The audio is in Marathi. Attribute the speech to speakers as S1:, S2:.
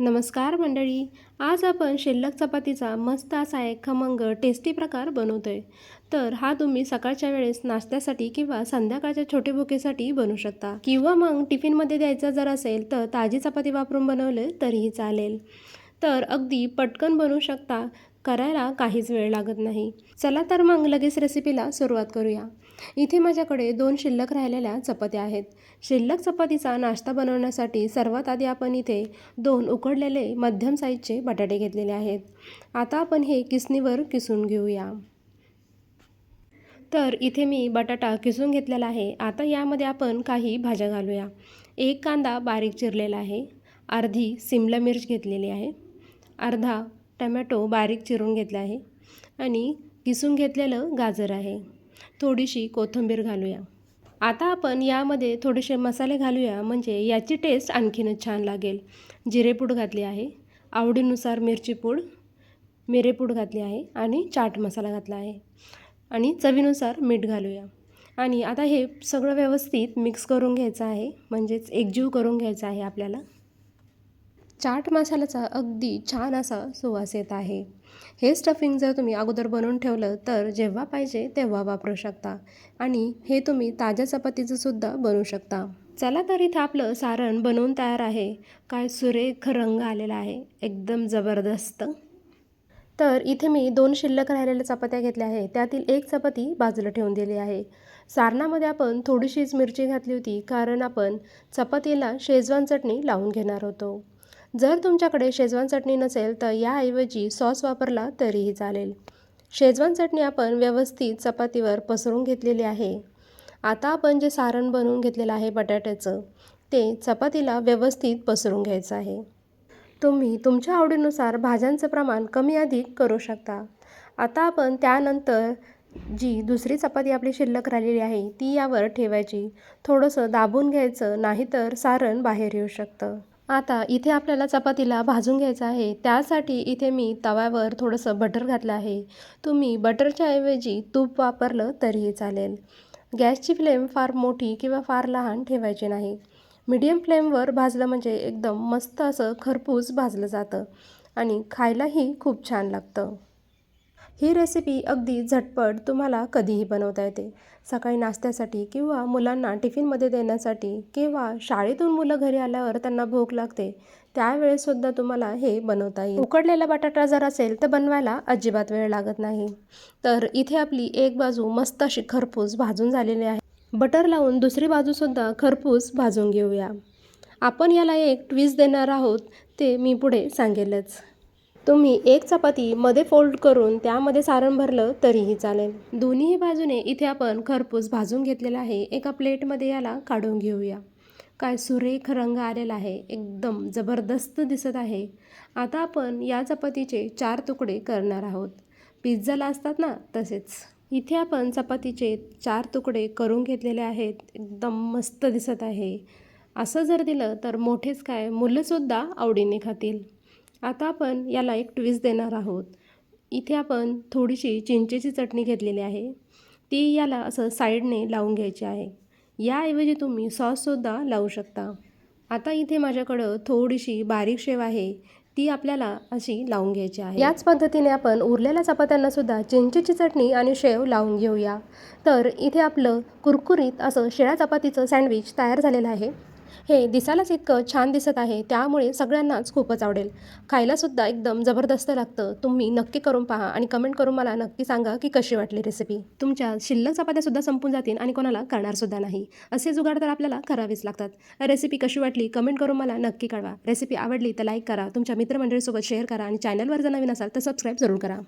S1: नमस्कार मंडळी आज आपण शिल्लक चपातीचा मस्त असा एक खमंग टेस्टी प्रकार बनवतोय. तर हा तुम्ही सकाळच्या वेळेस नाश्त्यासाठी किंवा संध्याकाळच्या छोटे भुकेसाठी बनवू शकता. किंवा मग टिफिनमध्ये द्यायचा जर असेल तर ताजी चपाती वापरून बनवले तरीही चालेल. तर अगदी पटकन बनवू शकता. करायला काहीच वेळ लागत नाही. चला तर मग लगेच रेसिपीला सुरुवात करूया. इथे माझ्याकडे दोन शिल्लक राहिलेल्या चपात्या आहेत. शिल्लक चपातीचा नाश्ता बनवण्यासाठी सर्वात आधी आपण इथे दोन उकडलेले मध्यम साईजचे बटाटे घेतलेले आहेत. आता आपण हे किसणीवर किसून घेऊया. तर इथे मी बटाटा किसून घेतलेला आहे. आता यामध्ये आपण काही भाज्या घालूया. एक कांदा बारीक चिरलेला आहे. अर्धी सिमला मिर्च घेतलेली आहे. अर्धा टमॅटो बारीक चिरून घेतला आहे आणि किसून घेतलेलं गाजर आहे. थोडीशी कोथिंबीर घालूया. आता आपण यामध्ये थोडेसे मसाले घालूया म्हणजे याची टेस्ट आणखीनच छान लागेल. जिरेपूड घातली आहे आवडीनुसार मिरची पूड मिरेपूड घातली आहे आणि चाट मसाला घातला आहे. आणि चवीनुसार मीठ घालूया. आणि आता हे सगळं व्यवस्थित मिक्स करून घ्यायचं आहे म्हणजेच एकजीव करून घ्यायचं आहे आपल्याला. चाट मसाल्याचा अगदी छान असा सुवास येत आहे. हे स्टफिंग जर तुम्ही अगोदर बनवून ठेवलं तर जेव्हा पाहिजे तेव्हा वापरू शकता. आणि हे तुम्ही ताज्या चपातीचं सुद्धा बनवू शकता. चला तर इथं आपलं सारण बनवून तयार आहे. काय सुरेख रंग आलेला आहे. एकदम जबरदस्त. तर इथे मी दोन शिल्लक राहिलेल्या चपात्या घेतल्या आहे त्यातील एक चपाती बाजूला ठेवून दिली आहे. सारणामध्ये आपण थोडीशीच मिरची घातली होती कारण आपण चपातीला शेजवान चटणी लावून घेणार होतो. जर तुमच्याकडे शेजवान चटणी नसेल तर याऐवजी सॉस वापरला तरीही चालेल. शेजवान चटणी आपण व्यवस्थित चपातीवर पसरून घेतलेली आहे. आता आपण जे सारण बनवून घेतलेलं आहे बटाट्याचं ते चपातीला व्यवस्थित पसरून घ्यायचं आहे. तुम्ही तुमच्या आवडीनुसार भाज्यांचं प्रमाण कमी अधिक करू शकता. आता आपण त्यानंतर जी दुसरी चपाती आपली शिल्लक राहिलेली आहे ती यावर ठेवायची. थोडंसं दाबून घ्यायचं नाहीतर सारण बाहेर येऊ शकतं. आता इथे आपल्याला चपातीला भाजून घ्यायचं आहे. त्यासाठी इथे मी तव्यावर थोडंसं बटर घातलं आहे. तुम्ही बटरच्या ऐवजी तूप वापरलं तरीही चालेल. गॅसची फ्लेम फार मोठी किंवा फार लहान ठेवायची नाही. मीडियम फ्लेमवर भाजलं म्हणजे एकदम मस्त असं खरपूस भाजलं जातं आणि खायलाही खूप छान लागतं. ही रेसिपी अगदी झटपट तुम्हाला कधीही बनवता येते. सकाळी नाश्त्यासाठी किंवा मुलांना टिफिनमध्ये देण्यासाठी किंवा शाळेतून मुलं घरी आल्यावर त्यांना भूक लागते त्यावेळेसुद्धा तुम्हाला हे बनवता येईल. उकडलेला बटाटा जर असेल तर बनवायला अजिबात वेळ लागत नाही. तर इथे आपली एक बाजू मस्त अशी खरपूस भाजून झालेली आहे. बटर लावून दुसरी बाजूसुद्धा खरपूस भाजून घेऊया. आपण याला एक ट्विस्ट देणार आहोत ते मी पुढे सांगेलच. तुम्ही एक चपाती मध्ये फोल्ड करून त्यामध्ये सारण भरलं तरीही चालेल. दोन्ही बाजूने इथे आपण खरपूस भाजून घेतलेला आहे. एका प्लेटमध्ये याला काढून घेऊया. काय सुरेख रंग आलेला आहे. एकदम जबरदस्त दिसत आहे. आता आपण या चपातीचे चार तुकडे करणार आहोत. पिझ्झाला असतात ना तसेच. इथे आपण चपातीचे चार तुकडे करून घेतलेले आहेत. एकदम मस्त दिसत आहे. असं जर दिलं तर मोठेच काय मुलंसुद्धा आवडीने खातील. आता आपण याला एक ट्विस्ट देणार आहोत. इथे आपण थोडीशी चिंचेची चटणी घेतलेली आहे. ती याला असं साईडने लावून घ्यायची आहे. याऐवजी तुम्ही सॉससुद्धा लावू शकता. आता इथे माझ्याकडं थोडीशी बारीक शेव आहे. ती आपल्याला अशी लावून घ्यायची आहे. याच पद्धतीने आपण उरलेल्या चपात्यांनासुद्धा चिंचेची चटणी आणि शेव लावून घेऊया. तर इथे आपलं कुरकुरीत असं शेळ्या चपातीचं सँडविच तयार झालेलं आहे. हे दिसायलाच इतकं छान दिसत आहे त्यामुळे सगळ्यांनाच खूपच आवडेल. खायलासुद्धा एकदम जबरदस्त लागतं. तुम्ही नक्की करून पहा आणि कमेंट करून मला नक्की सांगा की कशी वाटली रेसिपी तुमच्या शिल्लक चपात्यासुद्धा संपून जातील आणि कोणाला करणारसुद्धा नाही. असे जुगाड तर आपल्याला करावेच लागतात. रेसिपी कशी वाटली कमेंट करून मला नक्की कळवा. रेसिपी आवडली तर लाईक करा. तुमच्या मित्रमंडळीसोबत शेअर करा आणि चॅनलवर जर नवीन असाल तर सबस्क्राईब जरूर करा.